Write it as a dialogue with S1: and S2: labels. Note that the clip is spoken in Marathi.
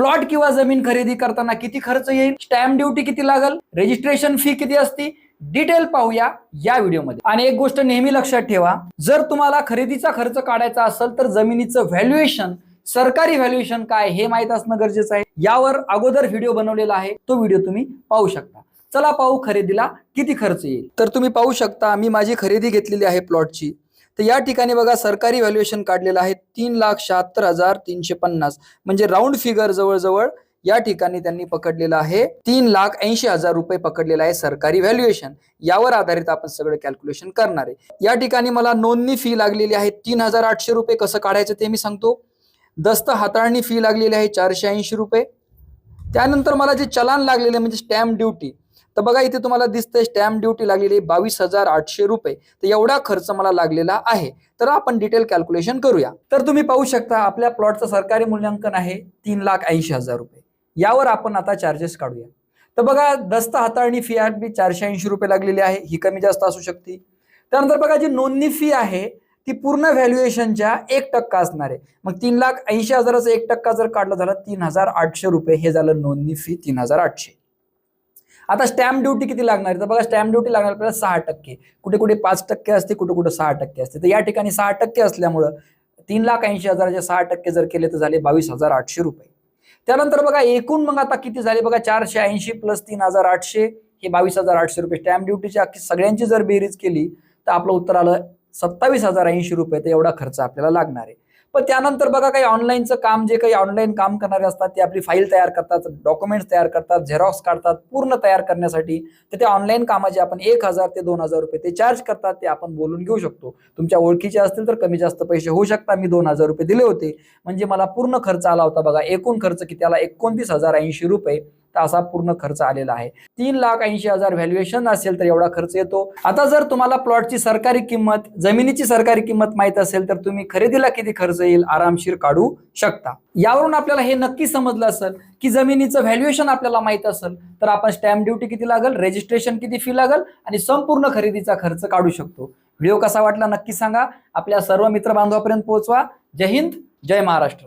S1: प्लॉट किंवा जमीन खरेदी करताना किती खर्च येईल स्टॅम्प ड्युटी किती लागल रजिस्ट्रेशन फी किती असती डिटेल पाहूया या व्हिडिओमध्ये. आणि एक गोष्ट नेहमी लक्षात ठेवा जर तुम्हाला खरेदीचा खर्च काढायचा असेल तर जमिनीचं व्हॅल्युएशन सरकारी व्हॅल्युएशन काय हे माहीत असणं गरजेचं आहे. यावर अगोदर व्हिडिओ बनवलेला आहे तो व्हिडिओ तुम्ही पाहू शकता. चला पाहू खरेदीला किती खर्च येईल. तर तुम्ही पाहू शकता मी माझी खरेदी घेतलेली आहे प्लॉटची तर या ठिकाणी बघा सरकारी व्हॅल्युएशन काढलेलं आहे तीन लाख शहात्तर हजार तीनशे पन्नास. म्हणजे राऊंड फिगर जवळजवळ या ठिकाणी त्यांनी पकडलेलं आहे. तीन लाख ऐंशी हजार रुपये पकडलेलं आहे सरकारी व्हॅल्युएशन यावर आधारित आपण सगळं कॅल्क्युलेशन करणार आहे. या ठिकाणी मला नोंदणी फी लागलेली आहे तीन हजार आठशे रुपये. कसं काढायचं ते मी सांगतो. दस्त हाताळणी फी लागलेली आहे चारशे ऐंशी रुपये. त्यानंतर मला जे चलान लागलेले म्हणजे स्टॅम्प ड्युटी तर बघा इथे तुम्हाला दिसतंय स्टॅम्प ड्युटी लागलेली बावीस हजार आठशे रुपये. तर एवढा खर्च मला लागलेला आहे. तर आपण डिटेल कॅल्क्युलेशन करूया. तर तुम्ही पाहू शकता आपल्या प्लॉटचं सरकारी मूल्यांकन आहे तीन लाख ऐंशी हजार रुपये. यावर आपण आता चार्जेस काढूया. तर बघा दस्त हाताळणी फी बी चारशे ऐंशी रुपये लागलेली आहे. ही कमी जास्त असू शकते. त्यानंतर बघा जी नोंदणी फी आहे ती पूर्ण व्हॅल्युएशनच्या एक टक्का असणार आहे. मग तीन लाख ऐंशी हजाराचा एक टक्का जर काढला झाला तीन हजार आठशे रुपये. हे झालं नोंदणी फी तीन हजार आठशे. आता स्टॅम्प ड्युटी किती लागणार? तर बघा स्टॅम्प ड्युटी लागणार आपल्याला सहा टक्के. कुठे कुठे पाच टक्के असते कुठे कुठे सहा टक्के असते. तर या ठिकाणी सहा टक्के असल्यामुळं तीन लाख ऐंशी हजाराचे सहा टक्के जर केले तर झाले बावीस हजार आठशे रुपये. त्यानंतर बघा एकूण मग आता किती झाले? बघा चारशे ऐंशी प्लस तीन हजार आठशे. हे बावीस हजार आठशे रुपये. स्टॅम्प ड्युटीची अख्खी सगळ्यांची जर बेरीज केली तर आपलं उत्तर आलं सत्तावीस हजार ऐंशी रुपये. तर एवढा खर्च आपल्याला लागणार आहे. पण त्यानंतर बघा काही ऑनलाईनचं काम जे काही ऑनलाईन काम करणारे असतात ते आपली फाईल तयार करतात डॉक्युमेंट्स तयार करतात झेरॉक्स काढतात पूर्ण तयार करण्यासाठी तर त्या ऑनलाईन कामाचे आपण एक हजार ते दोन हजार रुपये ते चार्ज करतात ते आपण बोलून घेऊ शकतो. तुमच्या ओळखीचे असतील तर कमी जास्त पैसे होऊ शकतात. मी दोन हजार रुपये दिले होते. म्हणजे मला पूर्ण खर्च आला होता बघा. एकूण खर्च किती आला? एकोणतीस हजार ऐंशी रुपये. तर असा पूर्ण खर्च आलेला आहे. तीन लाख ऐंशी हजार व्हॅल्युएशन असेल तर एवढा खर्च येतो. आता जर तुम्हाला प्लॉटची सरकारी किंमत जमिनीची सरकारी किंमत माहीत असेल तर तुम्ही खरेदीला किती खर्च येईल आरामशीर काढू शकता. यावरून आपल्याला हे नक्की समजलं असेल की जमिनीचं व्हॅल्युएशन आपल्याला माहीत असेल तर आपण स्टॅम्प ड्युटी किती लागेल रजिस्ट्रेशन किती फी लागेल आणि संपूर्ण खरेदीचा खर्च काढू शकतो. व्हिडिओ कसा वाटला नक्की सांगा. आपल्या सर्व मित्र बांधवापर्यंत पोहोचवा. जय हिंद जय महाराष्ट्र.